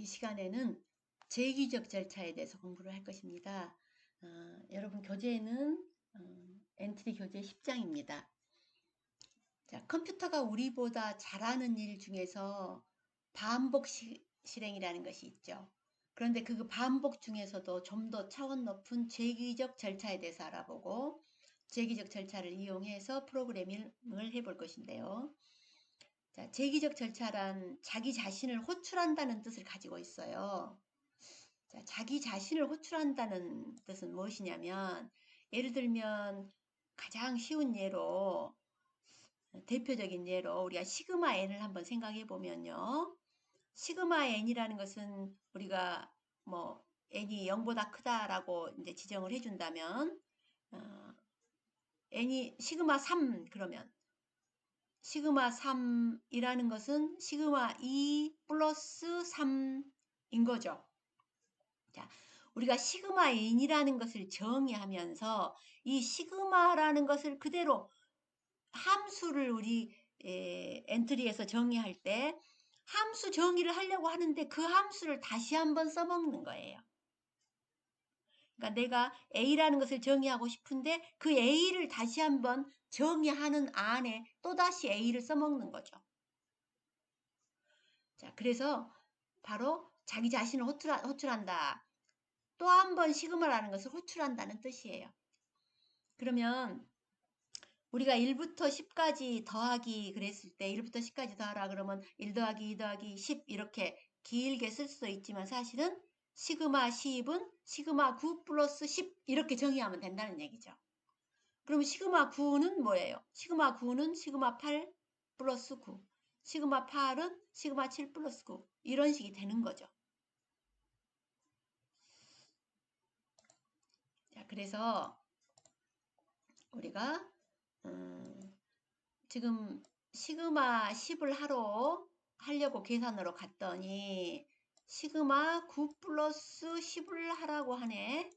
이 시간에는 제기적 절차에 대해서 공부를 할 것입니다. 어, 여러분 교재는 어, 엔트리 교재 10장입니다. 자, 컴퓨터가 우리보다 잘하는 일 중에서 반복 시, 실행이라는 것이 있죠. 그런데 그 반복 중에서도 좀 더 차원 높은 제기적 절차에 대해서 알아보고 제기적 절차를 이용해서 프로그래밍을 해볼 것인데요. 자, 제기적 절차란 자기 자신을 호출한다는 뜻을 가지고 있어요. 자, 자기 자신을 호출한다는 뜻은 무엇이냐면 예를 들면 가장 쉬운 예로 대표적인 예로 우리가 시그마 n을 한번 생각해 보면요. 시그마 n이라는 것은 우리가 뭐 n이 0보다 크다라고 이제 지정을 해준다면 어, n이 시그마 3 그러면 시그마 3이라는 것은 시그마 2 플러스 3인 거죠. 자, 우리가 시그마 n이라는 것을 정의하면서 이 시그마라는 것을 그대로 함수를 우리 에, 엔트리에서 정의할 때 함수 정의를 하려고 하는데 그 함수를 다시 한번 써먹는 거예요. 그러니까 내가 A라는 것을 정의하고 싶은데 그 A를 다시 한번 정의하는 안에 또다시 A를 써먹는 거죠. 자, 그래서 바로 자기 자신을 호출, 호출한다. 또 한 번 시그마라는 것을 호출한다는 뜻이에요. 그러면 우리가 1부터 10까지 더하기 그랬을 때 1부터 10까지 더하라 그러면 1 더하기 2 더하기 10 이렇게 길게 쓸 수도 있지만 사실은 시그마 10은 시그마 9 플러스 10 이렇게 정의하면 된다는 얘기죠. 그럼 시그마 9는 뭐예요? 시그마 9는 시그마 8 플러스 9 시그마 8은 시그마 7 플러스 9 이런 식이 되는 거죠. 자, 그래서 우리가 음, 지금 시그마 10을 하러 하려고 계산으로 갔더니 시그마 9 플러스 10을 하라고 하네.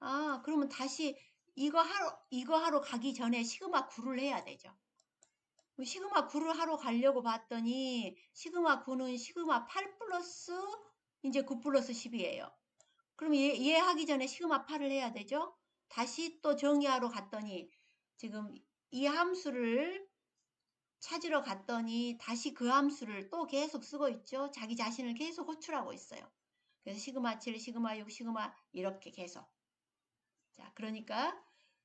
아, 그러면 다시 이거 하러, 이거 하러 가기 전에 시그마 9를 해야 되죠. 시그마 9를 하러 가려고 봤더니 시그마 9는 시그마 8 플러스 이제 9 플러스 10이에요. 그럼 얘, 얘 하기 전에 시그마 8을 해야 되죠. 다시 또 정의하러 갔더니 지금 이 함수를 찾으러 갔더니 다시 그 함수를 또 계속 쓰고 있죠. 자기 자신을 계속 호출하고 있어요. 그래서 시그마 7, 시그마 6, 시그마 이렇게 계속. 자, 그러니까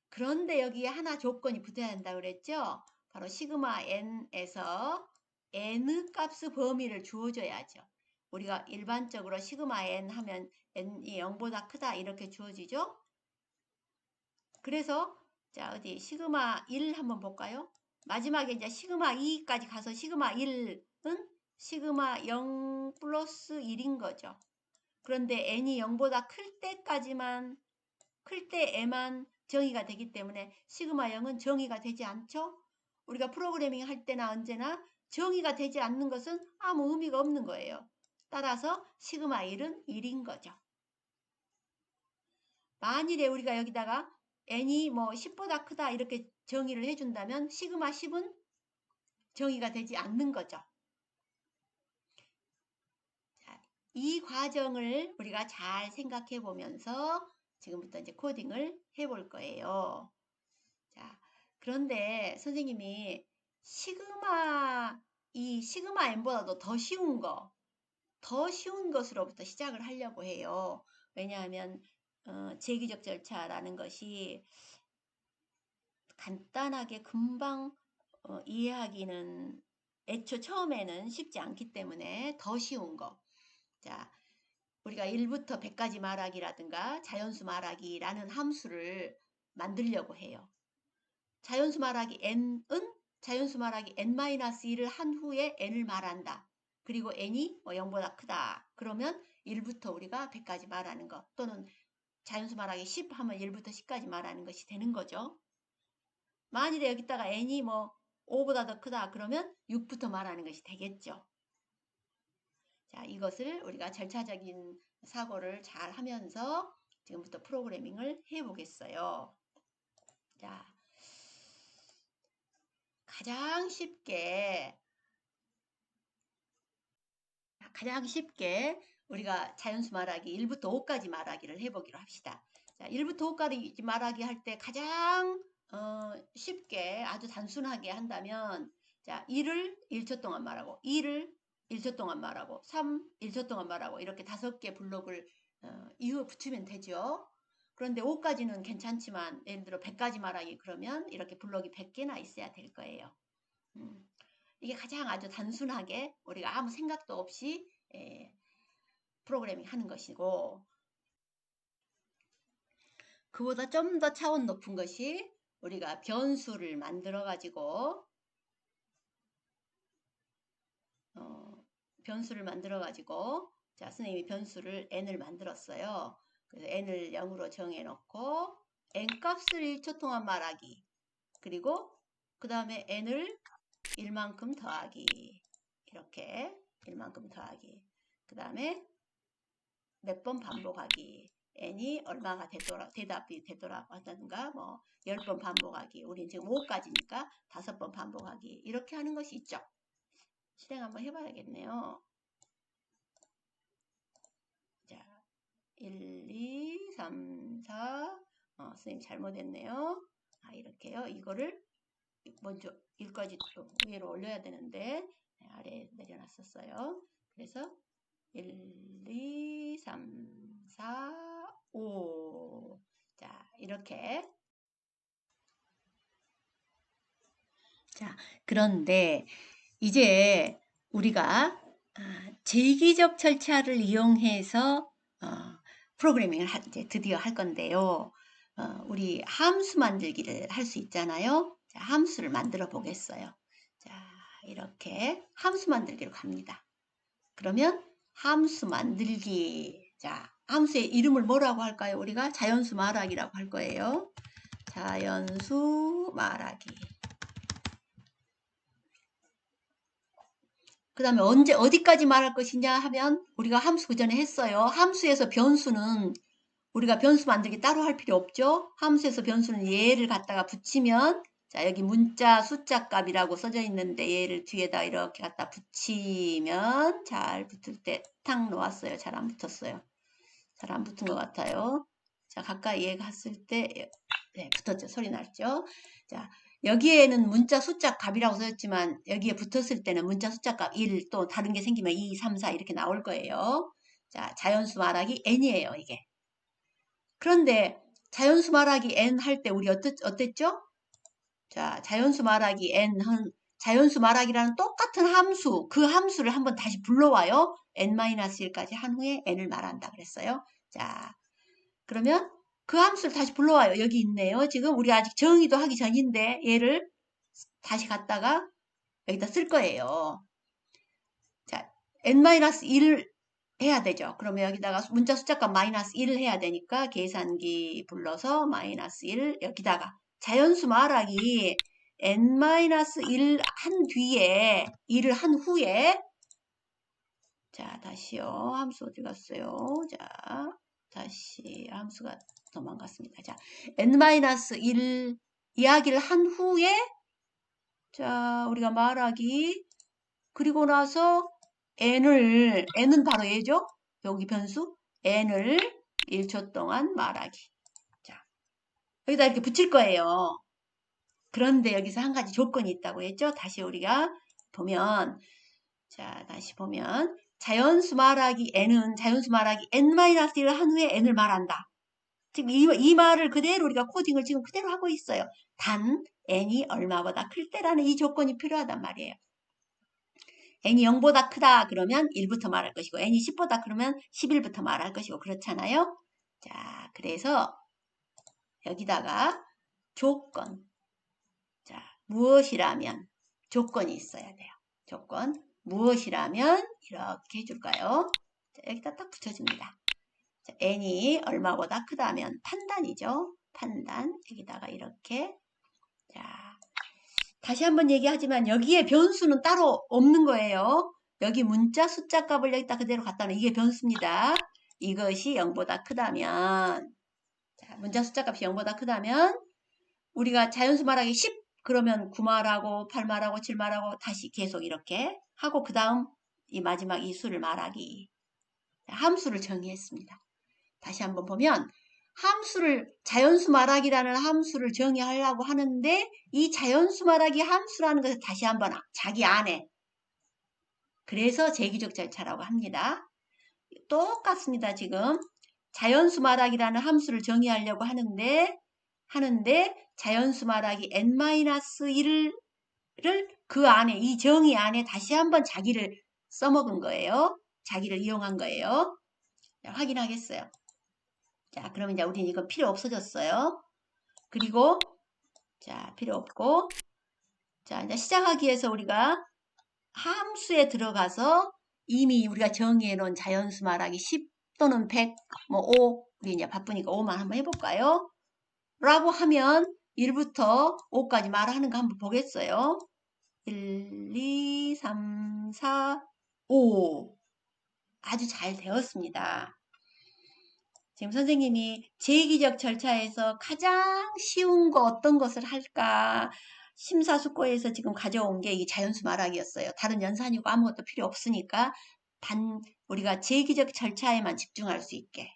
그런데 여기에 하나 조건이 붙어야 한다고 그랬죠. 바로 시그마 n에서 n 값의 범위를 주어줘야죠. 우리가 일반적으로 시그마 n 하면 n이 0보다 크다 이렇게 주어지죠. 그래서 자 어디 시그마 1 한번 볼까요? 마지막에 이제 시그마 2까지 가서 시그마 1은 시그마 0 플러스 1인 거죠. 그런데 n이 0보다 클 때까지만 클 때에만 정의가 되기 때문에 시그마 0은 정의가 되지 않죠. 우리가 프로그래밍 할 때나 언제나 정의가 되지 않는 것은 아무 의미가 없는 거예요. 따라서 시그마 1은 1인 거죠. 만일에 우리가 여기다가 n이 뭐 10보다 크다 이렇게 정의를 해준다면 시그마 10은 정의가 되지 않는 거죠. 자, 이 과정을 우리가 잘 생각해 보면서 지금부터 이제 코딩을 해볼 거예요. 자, 그런데 선생님이 시그마 이 시그마 n보다도 더 쉬운 거, 더 쉬운 것으로부터 시작을 하려고 해요. 왜냐하면 어, 제기적 절차라는 것이 간단하게 금방 어, 이해하기는 애초 처음에는 쉽지 않기 때문에 더 쉬운 거. 자, 우리가 1부터 100까지 말하기라든가 자연수 말하기라는 함수를 만들려고 해요. 자연수 말하기 n은 자연수 말하기 n-1을 한 후에 n을 말한다. 그리고 n이 뭐 0보다 크다. 그러면 1부터 우리가 100까지 말하는 것 또는 자연수 말하기 10 하면 1부터 10까지 말하는 것이 되는 거죠. 만일에 여기다가 n이 뭐 5보다 더 크다 그러면 6부터 말하는 것이 되겠죠. 자, 이것을 우리가 절차적인 사고를 잘 하면서 지금부터 프로그래밍을 해 보겠어요. 자, 가장 쉽게 가장 쉽게 우리가 자연수 말하기 1부터 5까지 말하기를 해보기로 합시다. 자, 1부터 5까지 말하기 할 때 가장 어, 쉽게 아주 단순하게 한다면 자, 1을 1초 동안 말하고 2를 1초 동안 말하고 3, 1초 동안 말하고 이렇게 다섯 개 블록을 어, 이후 붙이면 되죠. 그런데 5까지는 괜찮지만 예를 들어 100까지 말하기 그러면 이렇게 블록이 100개나 있어야 될 거예요. 음, 이게 가장 아주 단순하게 우리가 아무 생각도 없이 에, 프로그래밍 하는 것이고 그보다 좀 더 차원 높은 것이 우리가 변수를 만들어 가지고 변수를 만들어 가지고 자 선생님이 변수를 n을 만들었어요. 그래서 n을 0으로 정해 놓고 n 값을 1초 동안 말하기. 그리고 그 다음에 n을 1만큼 더하기. 이렇게 1만큼 더하기. 그 다음에 몇 번 반복하기. n이 얼마가 되더라, 대답이 되더라고 한다든가 뭐 10번 반복하기. 우린 지금 5까지니까 5번 반복하기. 이렇게 하는 것이 있죠 실행 한번 해봐야겠네요 자 1, 2, 3, 4 어, 선생님 잘못했네요 아 이렇게요 이거를 먼저 1까지 또 위로 올려야 되는데 네, 아래에 내려놨었어요. 그래서 1, 2, 3, 4, 5. 자, 이렇게. 자, 그런데 이제 우리가 아, 제기적 절차를 이용해서 어, 프로그래밍을 하, 이제 드디어 할 건데요. 어, 우리 함수 만들기를 할 수 있잖아요. 자, 함수를 만들어 보겠어요. 자, 이렇게 함수 만들기로 갑니다. 그러면 함수 만들기. 자, 함수의 이름을 뭐라고 할까요? 우리가 자연수 말하기라고 할 거예요. 자연수 말하기. 그 다음에 언제, 어디까지 말할 것이냐 하면 우리가 함수 그 전에 했어요. 함수에서 변수는 우리가 변수 만들기 따로 할 필요 없죠. 함수에서 변수는 얘를 갖다가 붙이면 자 여기 문자 숫자 값이라고 써져 있는데 얘를 뒤에다 이렇게 갖다 붙이면 잘 붙을 때 탁 놓았어요. 잘 안 붙었어요. 잘 안 붙은 것 같아요. 자 가까이 얘 갔을 때 네, 붙었죠. 소리 났죠. 자 여기에는 문자 숫자 값이라고 써졌지만 여기에 붙었을 때는 문자 숫자 값 1, 또 다른 게 생기면 2, 3, 4 이렇게 나올 거예요. 자 자연수 말하기 n이에요. 이게. 그런데 자연수 말하기 n 할 때 우리 어땠, 어땠죠? 자, 자연수 말하기 n 한 자연수 말하기라는 똑같은 함수, 그 함수를 한번 다시 불러와요. n-1까지 한 후에 n을 말한다 그랬어요. 자, 그러면 그 함수를 다시 불러와요. 여기 있네요. 지금 우리 아직 정의도 하기 전인데 얘를 다시 갖다가 여기다 쓸 거예요. 자, n-1 해야 되죠. 그러면 여기다가 문자 숫자값 마이너스 1을 해야 되니까 계산기 불러서 마이너스 1 여기다가 자연수 말하기 n-1 한 뒤에 1을 한 후에 자 다시요 함수 어디 갔어요 자 다시 함수가 도망갔습니다 자 n-1 이야기를 한 후에 자 우리가 말하기 그리고 나서 n을 n은 바로 얘죠 여기 변수 n을 1초 동안 말하기 여기다 이렇게 붙일 거예요. 그런데 여기서 한 가지 조건이 있다고 했죠. 다시 우리가 보면 자 다시 보면 자연수 말하기 n은 자연수 말하기 n-1을 한 후에 n을 말한다. 지금 이, 이 말을 그대로 우리가 코딩을 지금 그대로 하고 있어요. 단 n이 얼마보다 클 때라는 이 조건이 필요하단 말이에요. n이 0보다 크다 그러면 1부터 말할 것이고 n이 10보다 그러면 11부터 말할 것이고 그렇잖아요. 자 그래서 여기다가 조건. 자, 무엇이라면 조건이 있어야 돼요. 조건. 무엇이라면 이렇게 해줄까요? 자, 여기다 딱 붙여줍니다. 자, n이 얼마보다 크다면 판단이죠. 판단. 여기다가 이렇게. 자, 다시 한번 얘기하지만 여기에 변수는 따로 없는 거예요. 여기 문자 숫자 값을 여기다 그대로 갖다 놓은 이게 변수입니다. 이것이 0보다 크다면 문자 숫자 값이 0보다 크다면 우리가 자연수 말하기 10 그러면 9말하고 8말하고 7말하고 다시 계속 이렇게 하고 그 다음 이 마지막 이 수를 말하기. 함수를 정의했습니다. 다시 한번 보면 함수를 자연수 말하기라는 함수를 정의하려고 하는데 이 자연수 말하기 함수라는 것을 다시 한번 자기 안에 그래서 제기적 절차라고 합니다. 똑같습니다. 지금 자연수 말하기라는 함수를 정의하려고 하는데 하는데 자연수 말하기 n-1을 그 안에 이 정의 안에 다시 한번 자기를 써먹은 거예요. 자기를 이용한 거예요. 자, 확인하겠어요. 자, 그러면 이제 우리는 이거 필요 없어졌어요. 그리고 자, 필요 없고 자, 이제 시작하기 위해서 우리가 함수에 들어가서 이미 우리가 정의해 놓은 자연수 말하기 10 또는 100, 뭐 5, 우리 이제 바쁘니까 5만 한번 해볼까요? 라고 하면 1부터 5까지 말하는 거 한번 보겠어요. 1, 2, 3, 4, 5. 아주 잘 되었습니다. 지금 선생님이 제기적 절차에서 가장 쉬운 거 어떤 것을 할까 심사숙고해서 지금 가져온 게 이 자연수 말하기였어요. 다른 연산이고 아무것도 필요 없으니까 단 우리가 제기적 절차에만 집중할 수 있게.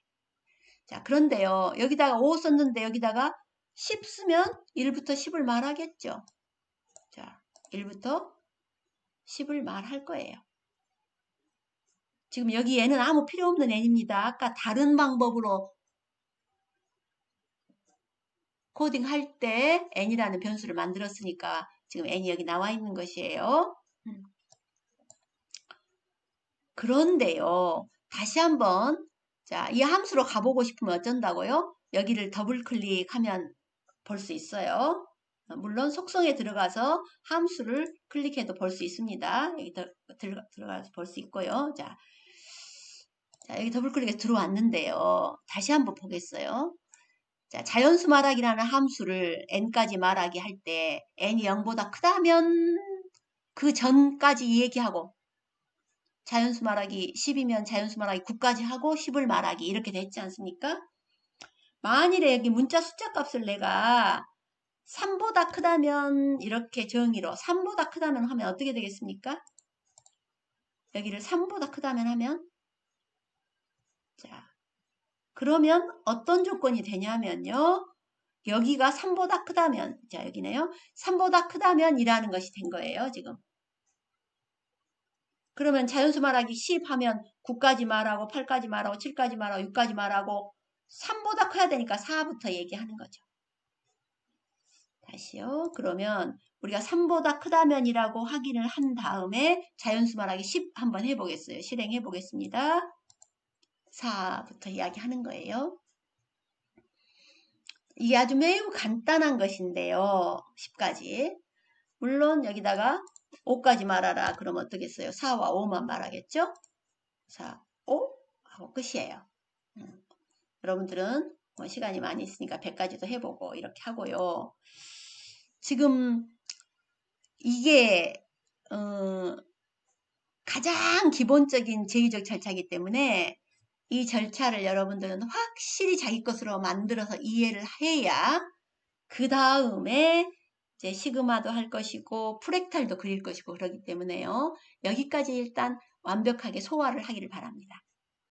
자 그런데요. 여기다가 5 썼는데 여기다가 10 쓰면 1부터 10을 말하겠죠. 자 1부터 10을 말할 거예요. 지금 여기 에는 아무 필요 없는 n입니다. 아까 다른 방법으로 코딩 할 때 n이라는 변수를 만들었으니까 지금 n이 여기 나와 있는 것이에요. 음. 그런데요. 다시 한번 자, 이 함수로 가보고 싶으면 어쩐다고요? 여기를 더블 클릭하면 볼 수 있어요. 물론 속성에 들어가서 함수를 클릭해도 볼 수 있습니다. 여기 더, 들어가, 들어가서 볼 수 있고요. 자, 자, 여기 더블 클릭해서 들어왔는데요. 다시 한번 보겠어요. 자, 자연수 말하기라는 함수를 n까지 말하기 할 때 n이 0보다 크다면 그 전까지 얘기하고 자연수 말하기 10이면 자연수 말하기 9까지 하고 10을 말하기 이렇게 됐지 않습니까? 만일에 여기 문자 숫자 값을 내가 3보다 크다면 이렇게 정의로 3보다 크다면 하면 어떻게 되겠습니까? 여기를 3보다 크다면 하면 자 그러면 어떤 조건이 되냐면요. 여기가 3보다 크다면 자 여기네요. 3보다 크다면 이라는 것이 된 거예요. 지금. 그러면 자연수 말하기 10 하면 9까지 말하고 8까지 말하고 7까지 말하고 6까지 말하고 3보다 커야 되니까 4부터 얘기하는 거죠. 다시요. 그러면 우리가 3보다 크다면이라고 확인을 한 다음에 자연수 말하기 10 한번 해보겠어요. 실행해 보겠습니다. 4부터 이야기하는 거예요. 이게 아주 매우 간단한 것인데요. 10까지. 물론 여기다가 5까지 말하라. 그럼 어떻겠어요? 4와 5만 말하겠죠? 4, 5 하고 끝이에요. 음. 여러분들은 뭐 시간이 많이 있으니까 100까지도 해보고 이렇게 하고요. 지금 이게 어, 가장 기본적인 제의적 절차이기 때문에 이 절차를 여러분들은 확실히 자기 것으로 만들어서 이해를 해야 그 다음에 이제 시그마도 할 것이고 프랙탈도 그릴 것이고 그러기 때문에요. 여기까지 일단 완벽하게 소화를 하기를 바랍니다.